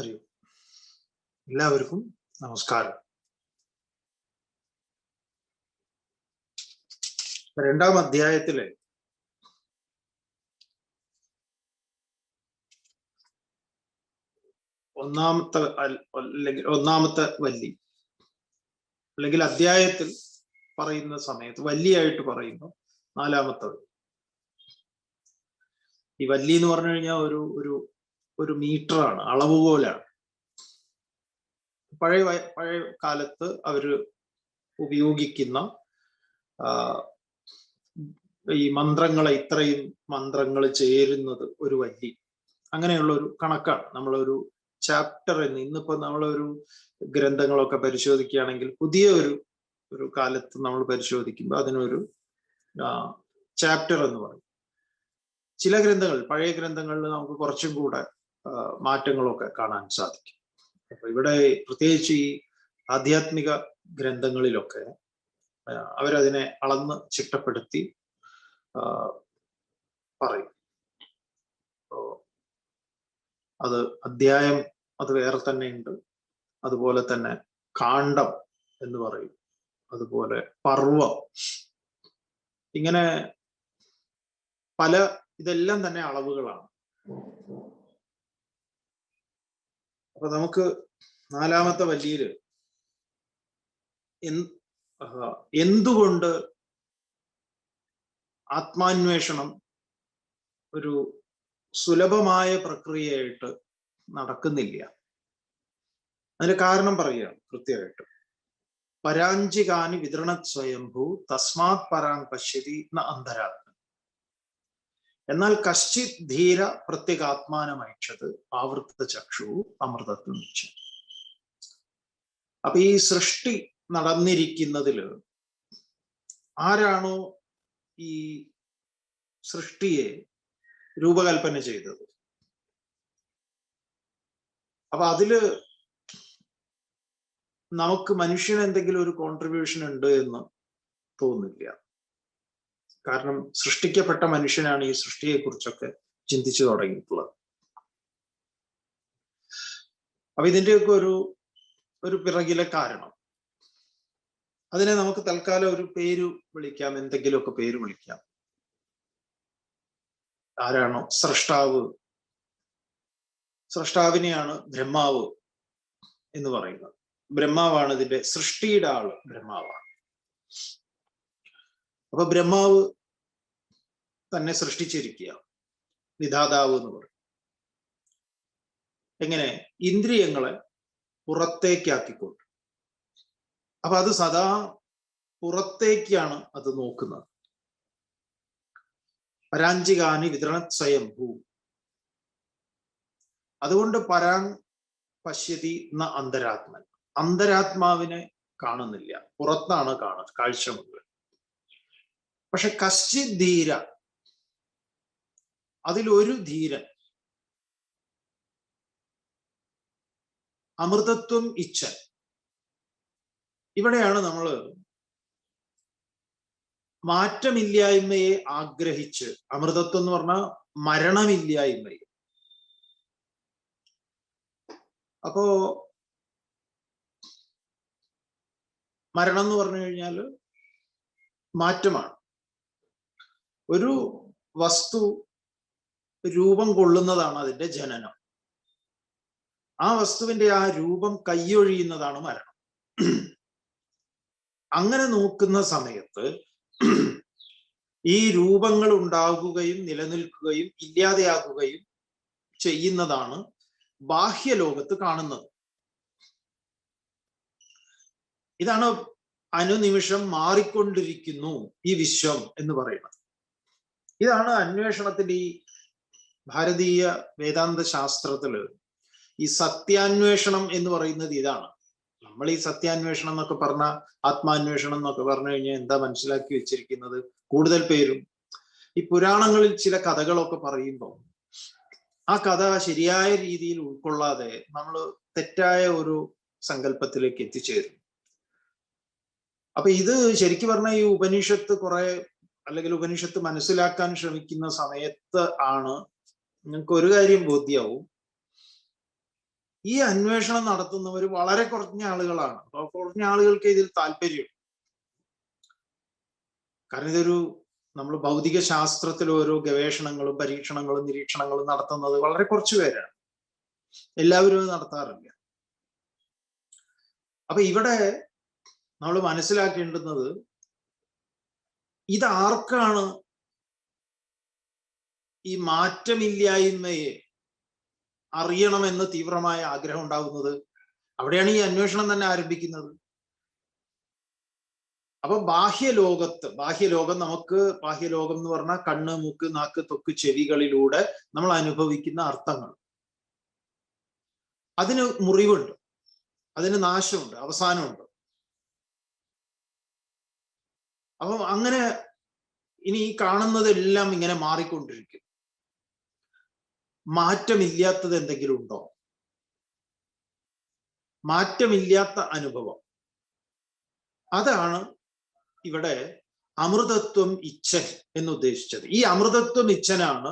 ഹരി. എല്ലാവർക്കും നമസ്കാരം രണ്ടാം അധ്യായത്തിലെ ഒന്നാമത്തെ അല്ലെങ്കിൽ ഒന്നാമത്തെ വല്ലി അല്ലെങ്കിൽ അധ്യായത്തിൽ പറയുന്ന സമയത്ത് വല്ലിയായിട്ട് പറയുന്നു നാലാമത്തെ. ഈ വല്ലി എന്ന് പറഞ്ഞു കഴിഞ്ഞാൽ ഒരു ഒരു ഒരു മീറ്ററാണ് അളവുകോലാണ് പഴയ പഴയ കാലത്ത് അവർ ഉപയോഗിക്കുന്ന ഈ മന്ത്രങ്ങളെ ഇത്രയും മന്ത്രങ്ങൾ ചേരുന്നത് ഒരു വല്ലി അങ്ങനെയുള്ള ഒരു കണക്കാണ്. നമ്മളൊരു ചാപ്റ്റർ എന്ന് ഇന്നിപ്പോ നമ്മളൊരു ഗ്രന്ഥങ്ങളൊക്കെ പരിശോധിക്കുകയാണെങ്കിൽ പുതിയ ഒരു ഒരു കാലത്ത് നമ്മൾ പരിശോധിക്കുമ്പോൾ അതിനൊരു ചാപ്റ്റർ എന്ന് പറയും. ചില ഗ്രന്ഥങ്ങൾ പഴയ ഗ്രന്ഥങ്ങളിൽ നമുക്ക് കുറച്ചും കൂടെ മാറ്റങ്ങളൊക്കെ കാണാൻ സാധിക്കും. അപ്പൊ ഇവിടെ പ്രത്യേകിച്ച് ഈ ആധ്യാത്മിക ഗ്രന്ഥങ്ങളിലൊക്കെ അവരതിനെ അളന്ന് ചിട്ടപ്പെടുത്തി പറയും. അത് അധ്യായം അത് വേറെ തന്നെയുണ്ട് അതുപോലെ തന്നെ കാണ്ഡം എന്ന് പറയും. അതുപോലെ പർവം. ഇങ്ങനെ പല ഇതെല്ലാം തന്നെ അളവുകളാണ്. അപ്പൊ നമുക്ക് നാലാമത്തെ വല്ലിയിൽ എന്തുകൊണ്ട് ആത്മാന്വേഷണം ഒരു സുലഭമായ പ്രക്രിയയായിട്ട് നടക്കുന്നില്ല? അതിന് കാരണം പറയുകയാണ് കൃത്യമായിട്ട്. പരാഞ്ചികാനി വിതരണ സ്വയംഭൂ തസ്മാത് പരാങ് പശ്യതി ന അന്തരാത്മ എന്നാൽ കശ്ചിത് ധീര പ്രത്യേകാത്മാനമൈക്ഷത് ആവൃത്ത ചക്ഷു അമൃതത്വം വെച്ചു അപ്പൊ ഈ സൃഷ്ടി നടന്നിരിക്കുന്നതിൽ ആരാണോ ഈ സൃഷ്ടിയെ രൂപകൽപ്പന ചെയ്തത്? അപ്പൊ അതിൽ നമുക്ക് മനുഷ്യന് എന്തെങ്കിലും ഒരു കോൺട്രിബ്യൂഷൻ ഉണ്ട് എന്ന് തോന്നുന്നില്ല കാരണം സൃഷ്ടിക്കപ്പെട്ട മനുഷ്യനാണ് ഈ സൃഷ്ടിയെ കുറിച്ചൊക്കെ ചിന്തിച്ചു തുടങ്ങിയിട്ടുള്ളത്. അപ്പൊ ഇതിന്റെയൊക്കെ ഒരു ഒരു പിറകിലെ കാരണം. അതിനെ നമുക്ക് തൽക്കാലം ഒരു പേര് വിളിക്കാം എന്തെങ്കിലുമൊക്കെ പേര് വിളിക്കാം. ആരാണോ? സ്രഷ്ടാവ്. സ്രഷ്ടാവിനെയാണ് ബ്രഹ്മാവ് എന്ന് പറയുന്നത്. ബ്രഹ്മാവാണ് ഇതിന്റെ സൃഷ്ടിയുടെ ആൾ ബ്രഹ്മാവാണ്. അപ്പൊ ബ്രഹ്മാവ് തന്നെ സൃഷ്ടിച്ചിരിക്കുക. വിധാതാവ് എന്ന് പറയും. എങ്ങനെ? ഇന്ദ്രിയങ്ങളെ പുറത്തേക്കാക്കിക്കൊണ്ട്. അപ്പൊ അത് സദാ പുറത്തേക്കാണ് അത് നോക്കുന്നത്. പരാഞ്ചികാനി വിതരണ സ്വയംഭൂ അതുകൊണ്ട് പരാൻ പശ്യതി എന്ന അന്തരാത്മൻ. അന്തരാത്മാവിനെ കാണുന്നില്ല. പുറത്താണ് കാണുന്നത് കാഴ്ച മുഴുവൻ. പക്ഷെ കശ്ചി ധീര അതിലൊരു ധീരൻ. അമൃതത്വം ഇച്ഛൻ. ഇവിടെയാണ് നമ്മൾ മാറ്റമില്ലായ്മയെ ആഗ്രഹിച്ച് അമൃതത്വം എന്ന് പറഞ്ഞാൽ മരണമില്ലായ്മയെ. അപ്പോ മരണം എന്ന് പറഞ്ഞു കഴിഞ്ഞാൽ മാറ്റമാണ്. ഒരു വസ്തു രൂപം കൊള്ളുന്നതാണ് അതിന്റെ ജനനം. ആ വസ്തുവിന്റെ ആ രൂപം കൈയൊഴിയുന്നതാണ് മരണം. അങ്ങനെ നോക്കുന്ന സമയത്ത് ഈ രൂപങ്ങൾ ഉണ്ടാകുകയും നിലനിൽക്കുകയും ഇല്ലാതെയാകുകയും ചെയ്യുന്നതാണ് ബാഹ്യലോകത്ത് കാണുന്നത്. ഇതാണ് അനുനിമിഷം മാറിക്കൊണ്ടിരിക്കുന്നു ഈ വിശ്വം എന്ന് പറയുന്നത്. ഇതാണ് അന്വേഷണത്തിന്റെ ഈ ഭാരതീയ വേദാന്ത ശാസ്ത്രത്തിൽ ഈ സത്യാന്വേഷണം എന്ന് പറയുന്നത് ഇതാണ്. നമ്മൾ ഈ സത്യാന്വേഷണം എന്നൊക്കെ പറഞ്ഞ ആത്മാന്വേഷണം എന്നൊക്കെ പറഞ്ഞു കഴിഞ്ഞാൽ എന്താ മനസ്സിലാക്കി വെച്ചിരിക്കുന്നത്? കൂടുതൽ പേരും ഈ പുരാണങ്ങളിൽ ചില കഥകളൊക്കെ പറയുമ്പോൾ ആ കഥ ശരിയായ രീതിയിൽ ഉൾക്കൊള്ളാതെ നമ്മൾ തെറ്റായ ഒരു സങ്കല്പത്തിലേക്ക് എത്തിച്ചേരും. അപ്പൊ ഇത് ശരിക്കും പറഞ്ഞാൽ ഈ ഉപനിഷത്ത് കുറെ അല്ലെങ്കിൽ ഉപനിഷത്ത് മനസ്സിലാക്കാൻ ശ്രമിക്കുന്ന സമയത്ത് ആണ് നിങ്ങൾക്ക് ഒരു കാര്യം ബോധ്യാവും. ഈ അന്വേഷണം നടത്തുന്നവർ വളരെ കുറഞ്ഞ ആളുകളാണ്. അപ്പൊ കുറഞ്ഞ ആളുകൾക്ക് ഇതിൽ താല്പര്യം. കാരണം ഇതൊരു നമ്മൾ ഭൗതിക ശാസ്ത്രത്തിൽ ഓരോ ഗവേഷണങ്ങളും പരീക്ഷണങ്ങളും നിരീക്ഷണങ്ങളും നടത്തുന്നത് വളരെ കുറച്ചു പേരാണ്. എല്ലാവരും നടത്താറില്ല. അപ്പൊ ഇവിടെ നമ്മൾ മനസ്സിലാക്കേണ്ടുന്നത് ഇത് ആർക്കാണ് ഈ മാറ്റമില്ലായ്മയെ അറിയണമെന്ന് തീവ്രമായ ആഗ്രഹം ഉണ്ടാകുന്നത് അവിടെയാണ് ഈ അന്വേഷണം തന്നെ ആരംഭിക്കുന്നത്. അപ്പൊ ബാഹ്യലോകത്ത് ബാഹ്യലോകം നമുക്ക് ബാഹ്യലോകം എന്ന് പറഞ്ഞാൽ കണ്ണ് മൂക്ക് നാക്ക് തൊക്ക് ചെവികളിലൂടെ നമ്മൾ അനുഭവിക്കുന്ന അർത്ഥങ്ങൾ. അതിന് മുറിവുണ്ട്. അതിന് നാശമുണ്ട്. അവസാനമുണ്ട്. അപ്പം അങ്ങനെ ഇനി ഈ കാണുന്നതെല്ലാം ഇങ്ങനെ മാറിക്കൊണ്ടിരിക്കും. മാറ്റമില്ലാത്തത് എന്തെങ്കിലും ഉണ്ടോ? മാറ്റമില്ലാത്ത അനുഭവം. അതാണ് ഇവിടെ അമൃതത്വം ഇച്ഛൻ എന്ന് ഉദ്ദേശിച്ചത് ഈ അമൃതത്വം ഇച്ഛനാണ്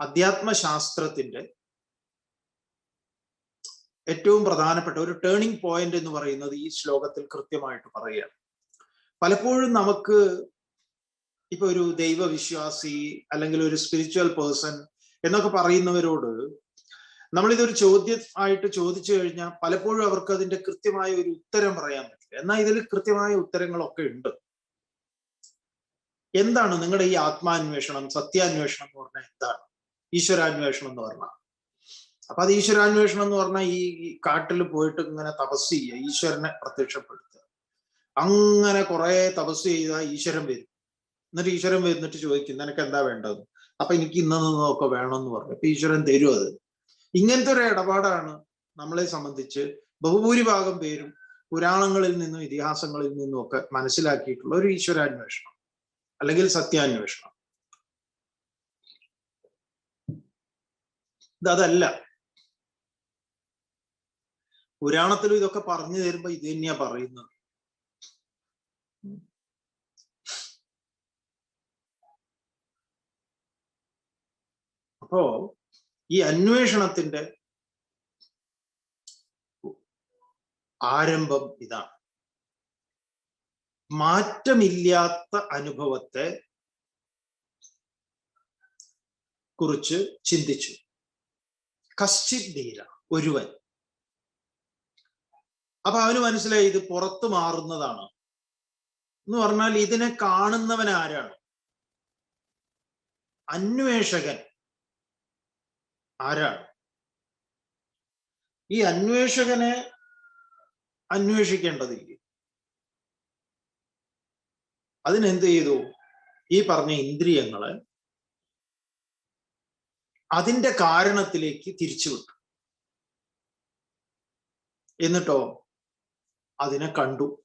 അധ്യാത്മശാസ്ത്രത്തിന്റെ ഏറ്റവും പ്രധാനപ്പെട്ട ഒരു ടേണിംഗ് പോയിന്റ് എന്ന് പറയുന്നത് ഈ ശ്ലോകത്തിൽ കൃത്യമായിട്ട് പറയുകയാണ്. പലപ്പോഴും നമുക്ക് ഇപ്പൊ ഒരു ദൈവവിശ്വാസി അല്ലെങ്കിൽ ഒരു സ്പിരിച്വൽ പേഴ്സൺ എന്നൊക്കെ പറയുന്നവരോട് നമ്മളിതൊരു ചോദ്യമായിട്ട് ചോദിച്ചു കഴിഞ്ഞാൽ പലപ്പോഴും അവർക്ക് അതിന്റെ കൃത്യമായ ഒരു ഉത്തരം പറയാൻ പറ്റില്ല. എന്നാൽ ഇതിൽ കൃത്യമായ ഉത്തരങ്ങളൊക്കെ ഉണ്ട്. എന്താണ് നിങ്ങളുടെ ഈ ആത്മാന്വേഷണം സത്യാന്വേഷണം എന്ന് പറഞ്ഞാൽ എന്താണ്? ഈശ്വരാന്വേഷണം എന്ന് പറഞ്ഞാൽ. അപ്പൊ അത് ഈശ്വരാന്വേഷണം എന്ന് പറഞ്ഞാൽ ഈ കാട്ടിൽ പോയിട്ട് ഇങ്ങനെ തപസ് ചെയ്യുക ഈശ്വരനെ പ്രത്യക്ഷപ്പെടുത്തുക. അങ്ങനെ കുറെ തപസ് ചെയ്താൽ ഈശ്വരൻ വരും. എന്നിട്ട് ഈശ്വരൻ വരുന്നിട്ട് ചോദിക്കും നിനക്ക് എന്താ വേണ്ടത്? അപ്പൊ എനിക്ക് ഇന്ന് നിന്നൊക്കെ വേണമെന്ന് പറഞ്ഞു അപ്പൊ ഈശ്വരൻ തരും അത്. ഇങ്ങനത്തെ ഒരു ഇടപാടാണ് നമ്മളെ സംബന്ധിച്ച് ബഹുഭൂരിഭാഗം പേരും പുരാണങ്ങളിൽ നിന്നും ഇതിഹാസങ്ങളിൽ നിന്നും ഒക്കെ മനസ്സിലാക്കിയിട്ടുള്ള ഒരു ഈശ്വരാന്വേഷണം അല്ലെങ്കിൽ സത്യാന്വേഷണം. ഇതല്ല പുരാണത്തിലും ഇതൊക്കെ പറഞ്ഞു തരുമ്പോ ഇത് തന്നെയാ പറയുന്നത്. അപ്പോ ഈ അന്വേഷണത്തിന്റെ ആരംഭം ഇതാണ്. മാറ്റമില്ലാത്ത അനുഭവത്തെ കുറിച്ച് ചിന്തിച്ചു. കശ്ചിത് ധീര ഒരുവൻ. അപ്പൊ അവന് മനസ്സിലായി ഇത് പുറത്തു മാറുന്നതാണ്. എന്ന് പറഞ്ഞാൽ ഇതിനെ കാണുന്നവൻ ആരാണ്? അന്വേഷകൻ. ആരാണ്? ഈ അന്വേഷകനെ അന്വേഷിക്കേണ്ടതില്ല? അതിനെന്ത് ചെയ്തു? ഈ പറഞ്ഞ ഇന്ദ്രിയങ്ങളെ അതിന്റെ കാരണത്തിലേക്ക് തിരിച്ചുവിട്ടു. എന്നിട്ടോ? അതിനെ കണ്ടു.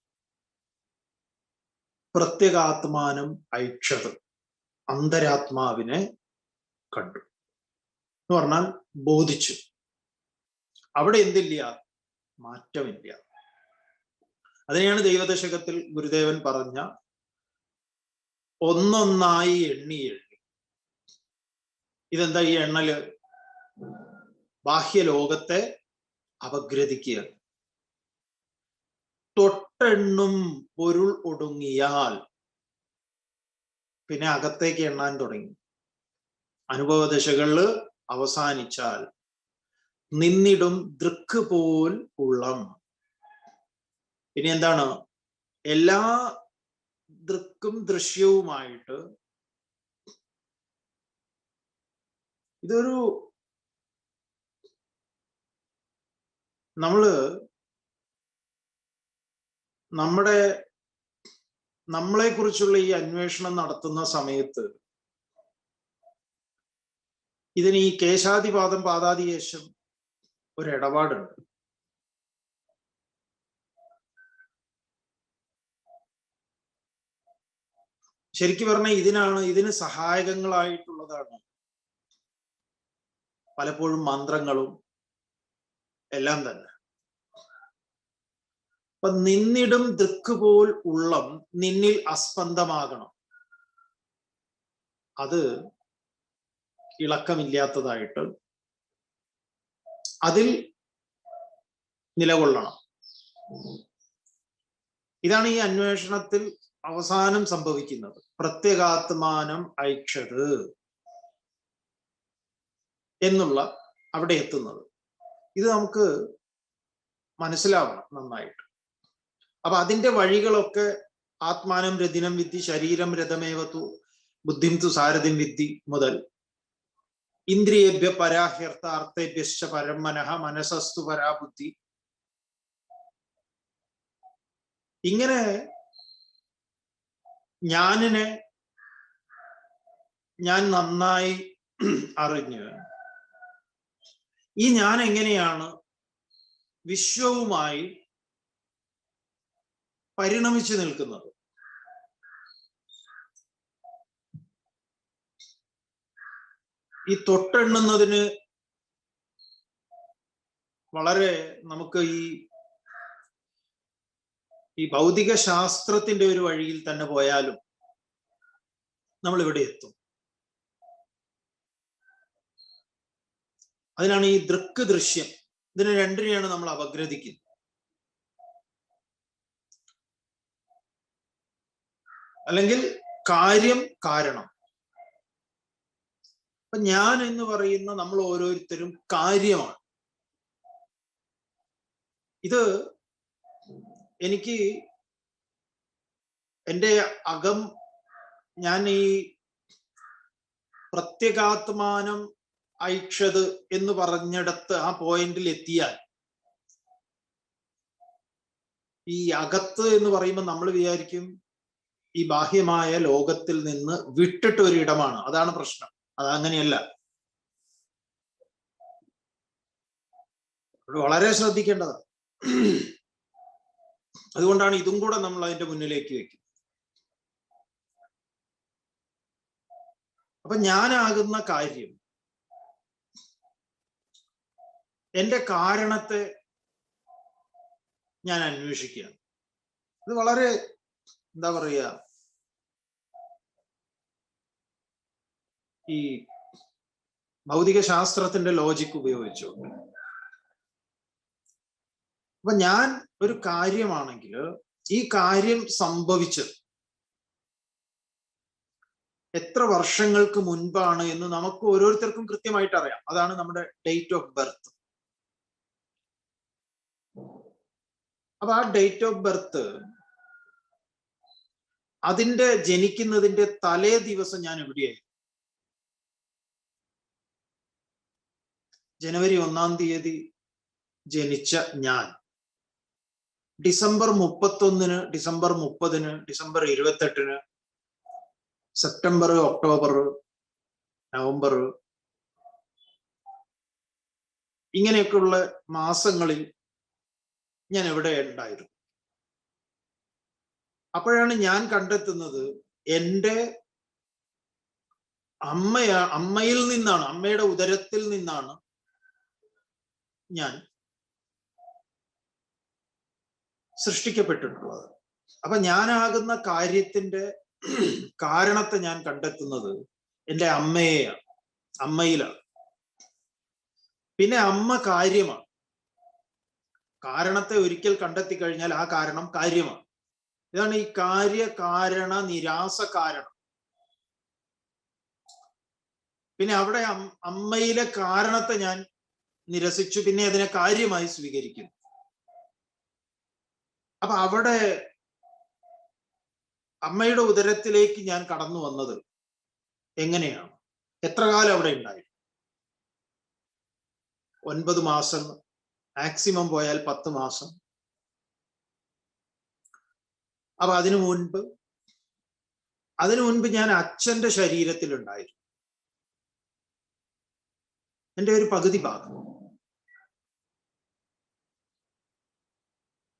പ്രത്യേകാത്മാനം ഐക്ഷത്. അന്തരാത്മാവിനെ കണ്ടു. എന്ന് പറഞ്ഞാൽ ബോധിച്ചു. അവിടെ എന്തില്ല? മാറ്റമില്ല. അതിനെയാണ് ദൈവദശകത്തിൽ ഗുരുദേവൻ പറഞ്ഞ ഒന്നൊന്നായി എണ്ണി എണ്ണി ഇതെന്താ ഈ എണ്ണൽ? ബാഹ്യലോകത്തെ അപഗ്രഥിക്കുക. തൊട്ടെണ്ണും പൊരുൾ ഒടുങ്ങിയാൽ പിന്നെ അകത്തേക്ക് എണ്ണാൻ തുടങ്ങി. അനുഭവ അനുഭവദശകളിൽ അവസാനിച്ചാൽ നിന്നിടും ദൃക്ക് പോൽ ഉള്ളം. ഇനി എന്താണ്? എല്ലാ ദൃക്കും ദൃശ്യവുമായിട്ട് ഇതൊരു നമ്മൾ നമ്മുടെ നമ്മളെ കുറിച്ചുള്ള ഈ അന്വേഷണം നടത്തുന്ന സമയത്ത് ഇതിന് ഈ കേശാതിപാദം പാദാതികേശം ഒരു ഇടപാടുണ്ട്. ശരിക്കും പറഞ്ഞാൽ ഇതിനാണ് ഇതിന് സഹായകങ്ങളായിട്ടുള്ളതാണ് പലപ്പോഴും മന്ത്രങ്ങളും എല്ലാം തന്നെ. അപ്പൊ നിന്നിടും ദൃക്ക് പോൽ ഉള്ളം നിന്നിൽ അസ്പന്ദമാകണം. അത് ഇളക്കമില്ലാത്തതായിട്ട് അതിൽ നിലകൊള്ളണം. ഇതാണ് ഈ അന്വേഷണത്തിൽ അവസാനം സംഭവിക്കുന്നത്. പ്രത്യേകാത്മാനം ഐക്ഷത് എന്നുള്ള അവിടെ എത്തുന്നത്. ഇത് നമുക്ക് മനസ്സിലാവണം നന്നായിട്ട്. അപ്പൊ അതിന്റെ വഴികളൊക്കെ ആത്മാനം രഥിനം വിദ്ധി ശരീരം രഥമേവത്തു ബുദ്ധിം തു സാരഥിം വിദ്ധി മുതൽ ഇന്ദ്രിയേഭ്യ പരാഹ്യർത്ഥ അർത്ഥേഭ്യശ്ച പരം മനഃ മനസ്സസ്തു പരാബുദ്ധി. ഇങ്ങനെ ഞാനിനെ ഞാൻ നന്നായി അറിഞ്ഞ് ഈ ഞാൻ എങ്ങനെയാണ് വിശ്വവുമായി പരിണമിച്ചു നിൽക്കുന്നത്? ഈ തൊട്ടെണ്ണുന്നതിന് വളരെ നമുക്ക് ഈ ഈ ഭൗതിക ശാസ്ത്രത്തിന്റെ ഒരു വഴിയിൽ തന്നെ പോയാലും നമ്മൾ ഇവിടെ എത്തും. അതിനാണ് ഈ ദൃക്ക് ദൃശ്യം ഇതിനെ രണ്ടിനെയാണ് നമ്മൾ അപഗ്രഥിക്കുന്നത്. അല്ലെങ്കിൽ കാര്യം കാരണം. അപ്പൊ ഞാൻ എന്ന് പറയുന്ന നമ്മൾ ഓരോരുത്തരും കാര്യമാണ്. ഇത് എനിക്ക് എന്റെ അകം ഞാൻ ഈ പ്രത്യേകാത്മാനം ഐക്ഷത് എന്ന് പറഞ്ഞിടത്ത് ആ പോയിന്റിൽ എത്തിയാൽ ഈ അകത്ത് എന്ന് പറയുമ്പോൾ നമ്മൾ വിചാരിക്കും ഈ ബാഹ്യമായ ലോകത്തിൽ നിന്ന് വിട്ടിട്ട് ഒരു ഇടമാണ് അതാണ് പ്രശ്നം. അത് അങ്ങനെയല്ല വളരെ ശ്രദ്ധിക്കേണ്ടതാണ്. അതുകൊണ്ടാണ് ഇതും കൂടെ നമ്മൾ അതിന്റെ മുന്നിലേക്ക് വെക്കുന്നത്. അപ്പൊ ഞാനാകുന്ന കാര്യം എന്റെ കാരണത്തെ ഞാൻ അന്വേഷിക്കുകയാണ്. ഇത് വളരെ എന്താ പറയുക ഈ ഭൗതിക ശാസ്ത്രത്തിന്റെ ലോജിക് ഉപയോഗിച്ചുകൊണ്ട് അപ്പൊ ഞാൻ ഒരു കാര്യമാണെങ്കിൽ ഈ കാര്യം സംഭവിച്ചത് എത്ര വർഷങ്ങൾക്ക് മുൻപാണ് എന്ന് നമുക്ക് ഓരോരുത്തർക്കും കൃത്യമായിട്ട് അറിയാം. അതാണ് നമ്മുടെ ഡേറ്റ് ഓഫ് ബർത്ത് അപ്പൊ ആ ഡേറ്റ് ഓഫ് ബർത്ത് അതിന്റെ ജനിക്കുന്നതിന്റെ തലേ ദിവസം ഞാൻ എവിടെയായിരുന്നു? ജനുവരി ഒന്നാം തീയതി ജനിച്ച ഞാൻ. ഡിസംബർ മുപ്പത്തൊന്നിന് ഡിസംബർ മുപ്പതിന് ഡിസംബർ ഇരുപത്തെട്ടിന് സെപ്റ്റംബർ ഒക്ടോബർ നവംബർ ഇങ്ങനെയൊക്കെയുള്ള മാസങ്ങളിൽ ഞാൻ എവിടെ ഉണ്ടായിരുന്നു? അപ്പോഴാണ് ഞാൻ കണ്ടെത്തുന്നത് എന്റെ അമ്മയ അമ്മയിൽ നിന്നാണ് അമ്മയുടെ ഉദരത്തിൽ നിന്നാണ് ഞാൻ സൃഷ്ടിക്കപ്പെട്ടിട്ടുള്ളത്. അപ്പൊ ഞാനാകുന്ന കാര്യത്തിന്റെ കാരണത്തെ ഞാൻ കണ്ടെത്തുന്നത് എന്റെ അമ്മയെയാണ്. അമ്മയിലാണ്. പിന്നെ അമ്മ കാര്യമാണ്. കാരണത്തെ ഒരിക്കൽ കണ്ടെത്തി കഴിഞ്ഞാൽ ആ കാരണം കാര്യമാണ്. ഇതാണ് ഈ കാര്യ കാരണ നിരാസ കാരണം. പിന്നെ അവിടെ അമ്മയിലെ കാരണത്തെ ഞാൻ നിരസിച്ചു പിന്നെ അതിനെ കാര്യമായി സ്വീകരിക്കുന്നു. അപ്പൊ അവിടെ അമ്മയുടെ ഉദരത്തിലേക്ക് ഞാൻ കടന്നു വന്നത് എങ്ങനെയാണ്? എത്ര കാലം അവിടെ ഉണ്ടായി? ഒൻപത് മാസം മാക്സിമം പോയാൽ പത്ത് മാസം. അപ്പൊ അതിനു മുൻപ് അതിനു മുൻപ് ഞാൻ അച്ഛന്റെ ശരീരത്തിലുണ്ടായിരുന്നു. എന്റെ ഒരു പകുതി ഭാഗം.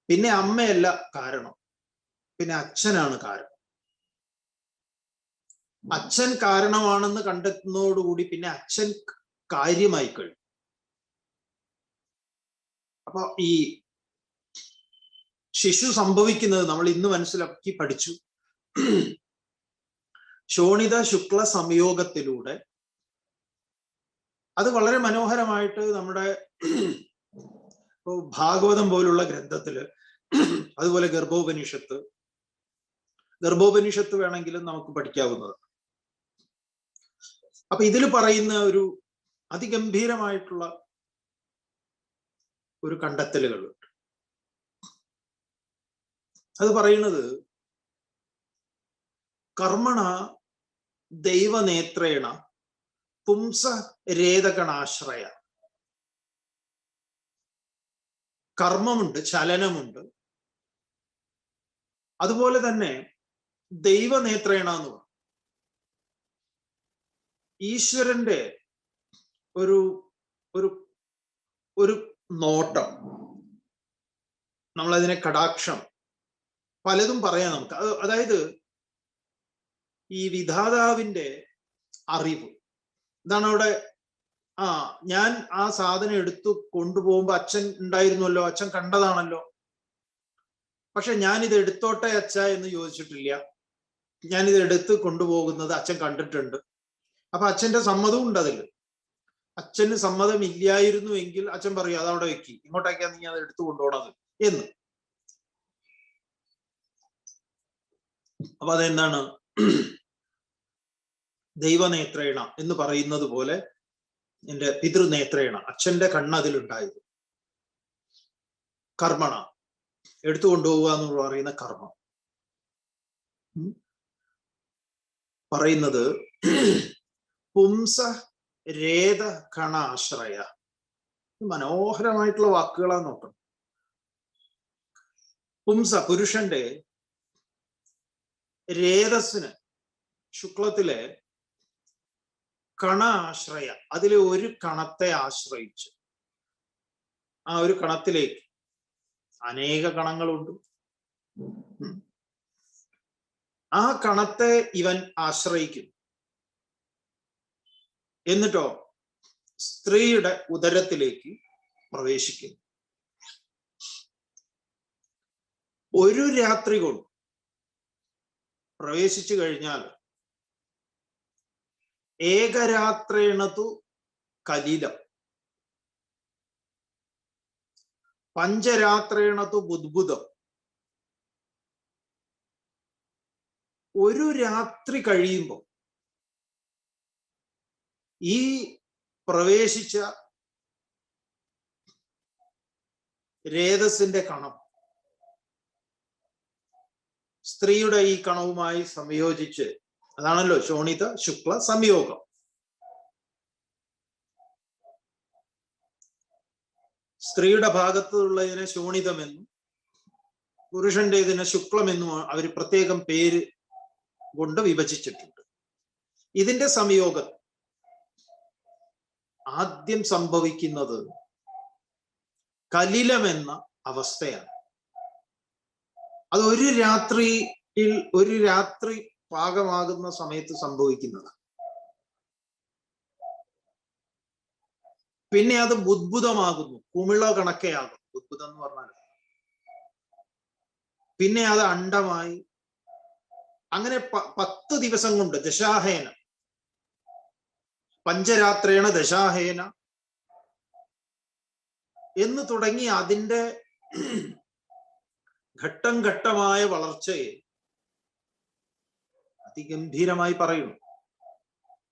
പിന്നെ അമ്മയല്ല കാരണം. പിന്നെ അച്ഛനാണ് കാരണം. അച്ഛൻ കാരണമാണെന്ന് കണ്ടെത്തുന്നതോടുകൂടി പിന്നെ അച്ഛൻ കാര്യമായി കഴിഞ്ഞു. അപ്പൊ ഈ ശിശു സംഭവിക്കുന്നത് നമ്മൾ ഇന്ന് മനസ്സിലാക്കി പഠിച്ചു. ശോണിത ശുക്ല സംയോഗത്തിലൂടെ അത് വളരെ മനോഹരമായിട്ട് നമ്മുടെ ഇപ്പോ ഭാഗവതം പോലുള്ള ഗ്രന്ഥത്തിൽ അതുപോലെ ഗർഭോപനിഷത്ത് ഗർഭോപനിഷത്ത് വേണമെങ്കിലും നമുക്ക് പഠിക്കാവുന്നതാണ്. അപ്പൊ ഇതിൽ പറയുന്ന ഒരു അതിഗംഭീരമായിട്ടുള്ള ഒരു കണ്ടെത്തലുകളുണ്ട്. അത് പറയുന്നത് കർമ്മണ ദൈവനേത്രേണ പുംസ രേതകണാശ്രയ കർമ്മമുണ്ട് ചലനമുണ്ട്. അതുപോലെ തന്നെ ദൈവനേത്രേണ എന്ന് പറയും ഈശ്വരന്റെ ഒരു ഒരു ഒരു നോട്ടം. നമ്മളതിനെ കടാക്ഷം. പലതും പറയാം നമുക്ക്. അതായത് ഈ വിധാതാവിന്റെ അറിവ്. ഇതാണ് അവിടെ ആ ഞാൻ ആ സാധനം എടുത്തു കൊണ്ടുപോകുമ്പോ അച്ഛൻ ഉണ്ടായിരുന്നല്ലോ അച്ഛൻ കണ്ടതാണല്ലോ. പക്ഷെ ഞാൻ ഇത് എടുത്തോട്ടെ അച്ഛ എന്ന് ചോദിച്ചിട്ടില്ല ഞാൻ ഇത് എടുത്ത് കൊണ്ടുപോകുന്നത് അച്ഛൻ കണ്ടിട്ടുണ്ട്. അപ്പൊ അച്ഛന്റെ സമ്മതവും ഉണ്ട് അതിൽ അച്ഛന് സമ്മതം ഇല്ലായിരുന്നു എങ്കിൽ അച്ഛൻ പറയും അതവിടെ വെക്കി. ഇങ്ങോട്ടേക്കാ നീ അത് എടുത്തു കൊണ്ടുപോണത്. എന്ന്. അപ്പൊ അതെന്താണ്? ദൈവനേത്രേണ എന്ന് പറയുന്നത് പോലെ എന്റെ പിതൃനേത്രേണ അച്ഛന്റെ കണ്ണ് അതിലുണ്ടായത് കർമ്മണ. എടുത്തു കൊണ്ടുപോവുക എന്ന് പറയുന്ന കർമ്മം. പറയുന്നത് പുംസ രേത കണ ആശ്രയ മനോഹരമായിട്ടുള്ള വാക്കുകളാണ് നോക്കണം. പുംസ പുരുഷന്റെ രേതസ്സിന് ശുക്ലത്തിലെ കണ ആശ്രയ അതിലെ ഒരു കണത്തെ ആശ്രയിച്ച്. ആ ഒരു കണത്തിലേക്ക് അനേക കണങ്ങളുണ്ട്. ആ കണത്തെ ഇവൻ ആശ്രയിക്കുന്നു. എന്നിട്ടോ സ്ത്രീയുടെ ഉദരത്തിലേക്ക് പ്രവേശിക്കുന്നു. ഒരു രാത്രി കൊണ്ട് പ്രവേശിച്ചു കഴിഞ്ഞാൽ ഏകരാത്രേണതു കലിലം. പഞ്ചരാത്രേണതു ബുദ്ബുദം ഒരു രാത്രി കഴിയുമ്പോൾ ഈ പ്രവേശിച്ച രേതസിന്റെ കണം സ്ത്രീയുടെ ഈ കണവുമായി സംയോജിച്ച് അതാണല്ലോ ശോണിത ശുക്ല സംയോഗം. സ്ത്രീയുടെ ഭാഗത്തുള്ളതിനെ ശോണിതമെന്നും പുരുഷന്റെ ഇതിനെ ശുക്ലമെന്നും അവർ പ്രത്യേകം പേര് കൊണ്ട് വിഭജിച്ചിട്ടുണ്ട്. ഇതിന്റെ സംയോഗം ആദ്യം സംഭവിക്കുന്നത് കലിലമെന്ന അവസ്ഥയാണ്. അത് ഒരു രാത്രിയിൽ ഒരു രാത്രി പാകമാകുന്ന സമയത്ത് സംഭവിക്കുന്നതാണ്. പിന്നെ അത് ബുദ്ബുദമാകുന്നു കുമിള കണക്കെയാകും ബുദ്ബുദം എന്ന് പറഞ്ഞാൽ പിന്നെ അത് അണ്ടമായി അങ്ങനെ പത്ത് ദിവസം കൊണ്ട് ദശാഹേന. പഞ്ചരാത്രേണ ദശാഹേന. എന്ന് തുടങ്ങി അതിന്റെ ഘട്ടം ഘട്ടമായ വളർച്ചയെ അതിഗംഭീരമായി പറയുന്നു.